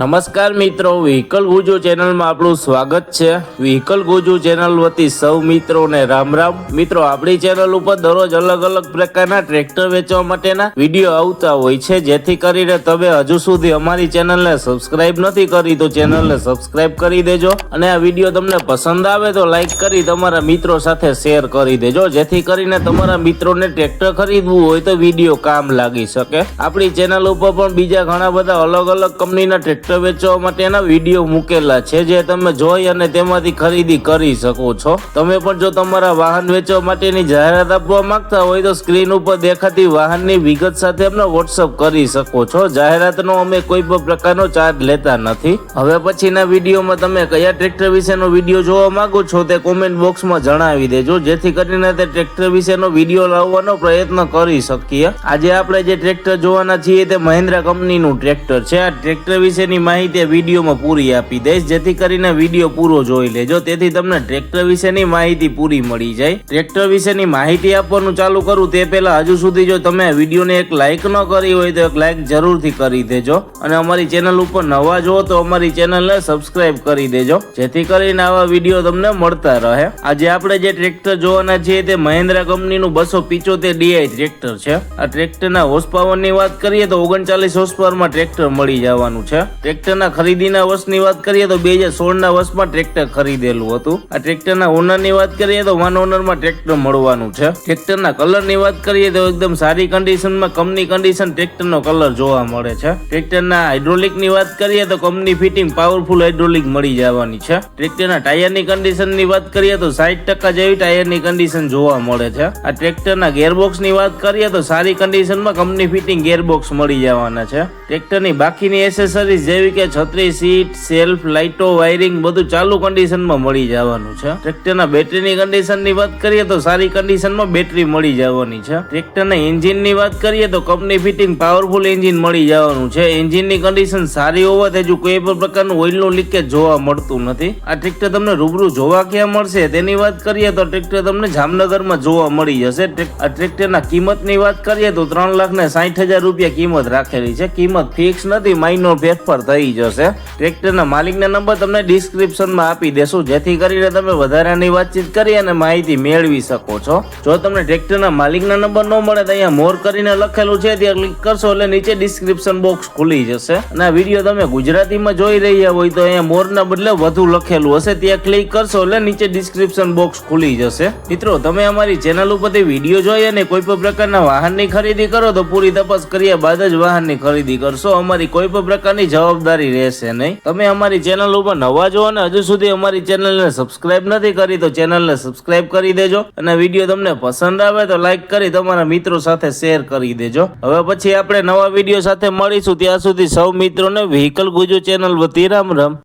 નમસ્કાર મિત્રો, વ્હીકલ ગુજુ ચેનલમાં આપણું સ્વાગત છે. વ્હીકલ ગુજુ ચેનલ વતી સૌ મિત્રોને રામ રામ. મિત્રો, આપણી ચેનલ ઉપર દરરોજ અલગ અલગ પ્રકારના ટ્રેક્ટર વેચવા માટેના વીડિયો આવતા હોય છે. જેથી કરીને તમે હજુ સુધી અમારી ચેનલને સબસ્ક્રાઇબ નથી કરી, તો ચેનલને સબસ્ક્રાઇબ કરી દેજો. અને આ વીડિયો તમને પસંદ આવે તો લાઇક કરી તમારા મિત્રો સાથે શેર કરી દેજો. જેથી કરીને તમારા મિત્રોને ટ્રેક્ટર ખરીદવું હોય તો વીડિયો કામ લાગી શકે. આપણી ચેનલ ઉપર પણ બીજા ઘણા બધા અલગ અલગ કંપનીના ટ્રેક્ટર વેચવા માટેના વીડિયો મૂકેલા છે, જે તમે જોઈ અને તેમાંથી ખરીદી કરી શકો છો. તમે પણ જો તમારા વાહન વેચવા માટેની જાહેરાત આપવા માંગતા હોય તો સ્ક્રીન ઉપર દેખાતી વાહનની વિગત સાથે અમને વોટ્સઅપ કરી શકો છો. જાહેરાતનો અમે કોઈ પણ પ્રકારનો ચાર્જ લેતા નથી. હવે પછીના વિડીયોમાં તમે કયા ટ્રેક્ટર વિશેનો વીડિયો જોવા માંગો છો તે કોમેન્ટ બોક્સમાં જણાવી દેજો. જેથી કરીને તે ટ્રેક્ટર વિશેનો વીડિયો લાવવાનો પ્રયત્ન કરી શકીએ. આજે આપણે જે ટ્રેક્ટર જોવાના છીએ તે મહિન્દ્રા કંપનીનું ટ્રેક્ટર છે. આ ટ્રેક્ટર વિશેની માહિતી વિડીયોમાં પૂરી આપી દઈશ. જેથી કરીને વીડિયો પૂરો જોઈ લેજો. તેથી તમને ટ્રેક્ટર વિશેની માહિતી પૂરી મળી જાય. ટ્રેક્ટર વિશેની માહિતી આપવાનું ચાલુ કરું તે પહેલા હજુ સુધી જો તમે વિડીયોને એક લાઇક ન કરી હોય તો એક લાઇક જરૂરથી કરી દેજો. અને અમારી ચેનલ ઉપર નવા જો તો અમારી ચેનલને સબસ્ક્રાઇબ કરી દેજો. જેથી કરીને આવા વીડિયો તમને મળતા રહે. આજે આપણે જે ટ્રેક્ટર જોવાના છીએ તે મહિન્દ્રા કંપનીનું બસો પિચોતેર ડીઆઈ ટ્રેક્ટર છે. આ ટ્રેક્ટરના હોર્સ પાવરની વાત કરીએ તો ઓગણચાલીસ હોર્સ ટ્રેક્ટર મળી જવાનું છે. ટ્રેક્ટરના ખરીદીના વર્ષની વાત કરીએ તો બે હજાર સોળના વર્ષમાં ટ્રેક્ટર ખરીદેલું હતું. આ ટ્રેક્ટરના ઓનરની વાત કરીએ તો વન ઓનરમાં ટ્રેક્ટર મળવાનું છે. ટ્રેક્ટરના કલરની વાત કરીએ તો એકદમ સારી કન્ડિશનમાં કંપની કન્ડિશન ટ્રેક્ટરનો કલર જોવા મળે છે. ટ્રેક્ટરના હાઇડ્રોલિકની વાત કરીએ તો કંપની ફિટિંગ પાવરફુલ હાઇડ્રોલિક મળી જવાની છે. ટ્રેક્ટરના ટાયરની કન્ડિશનની વાત કરીએ તો સાઠ ટકા જેવી ટાયરની કન્ડિશન જોવા મળે છે. આ ટ્રેક્ટરના ગેરબોક્સની વાત કરીએ તો સારી કન્ડિશનમાં કંપની ફિટિંગ ગેરબોક્સ મળી જવાના છે. ટ્રેક્ટરની બાકીની એસેસરીઝ જેવી કે છત્રી સીટ, સેલ્ફ, લાઇટો, વાયરિંગ, બધું ચાલુ કન્ડિશનમાં મળી જવાનું છે. ટ્રેક્ટરના બેટરીની કન્ડિશનની વાત કરીએ તો સારી કન્ડિશનમાં બેટરી મળી જવાની છે. ટ્રેક્ટરના એન્જિનની વાત કરીએ તો કંપની ફિટિંગ પાવરફુલ એન્જિન મળી જવાનું છે. એન્જિનની કન્ડિશન સારી હોવાથી હજુ કોઈ પણ પ્રકારનું ઓઇલનું લીકેજ જોવા મળતું નથી. આ ટ્રેક્ટર તમને રૂબરૂ જોવા ક્યાં મળશે તેની વાત કરીએ તો ટ્રેક્ટર તમને જામનગરમાં જોવા મળી જશે. આ ટ્રેક્ટરના કિંમતની વાત કરીએ તો ત્રણ લાખ ને સાઠ હજાર રૂપિયા કિંમત રાખેલી છે. કિંમત ફિક્સ નથી માઇનોર ફેરફાર થઈ જશે. ટ્રેક્ટરના માલિકના નંબર તમને ડિસ્ક્રિપ્શનમાં આપી દેશું. જેથી કરીને તમે વધારાની વાતચીત કરી અને માહિતી મેળવી શકો છો. જો તમને ટ્રેક્ટરના માલિકના નંબર ન મળે તો અહીંયા મોર કરીને લખેલું છે. ત્યાં ક્લિક કરશો એટલે નીચે ડિસ્ક્રિપ્શન બોક્સ ખુલી જશે. અને આ વીડિયો તમે ગુજરાતીમાં જોઈ રહ્યા હોય તો અહીંયા મોરના બદલે વધુ લખેલું હશે. ત્યાં ક્લિક કરશો એટલે નીચે ડિસ્ક્રિપ્શન બોક્સ ખુલી જશે. મિત્રો, તમે અમારી ચેનલ ઉપરથી વીડિયો જોઈ અને કોઈ પણ પ્રકારના વાહનની ખરીદી કરો તો પૂરી તપાસ કર્યા બાદ જ વાહનની ખરીદી કરશો. અમારી કોઈ પણ પ્રકારની જવાબદારી રહેશે નહીં. તમે અમારી ચેનલ ઉપર નવા જો અને હજુ સુધી અમારી ચેનલને સબસ્ક્રાઇબ નથી કરી, તો ચેનલને સબસ્ક્રાઇબ કરી દેજો અને વીડિયો તમને પસંદ આવે તો લાઈક કરી તમારા મિત્રો સાથે શેર કરી દેજો. હવે પછી આપણે નવા વીડિયો સાથે મળીશું. ત્યાં સુધી સૌ મિત્રોને વ્હીકલ ગુજુ ચેનલ વતી રામ રામ.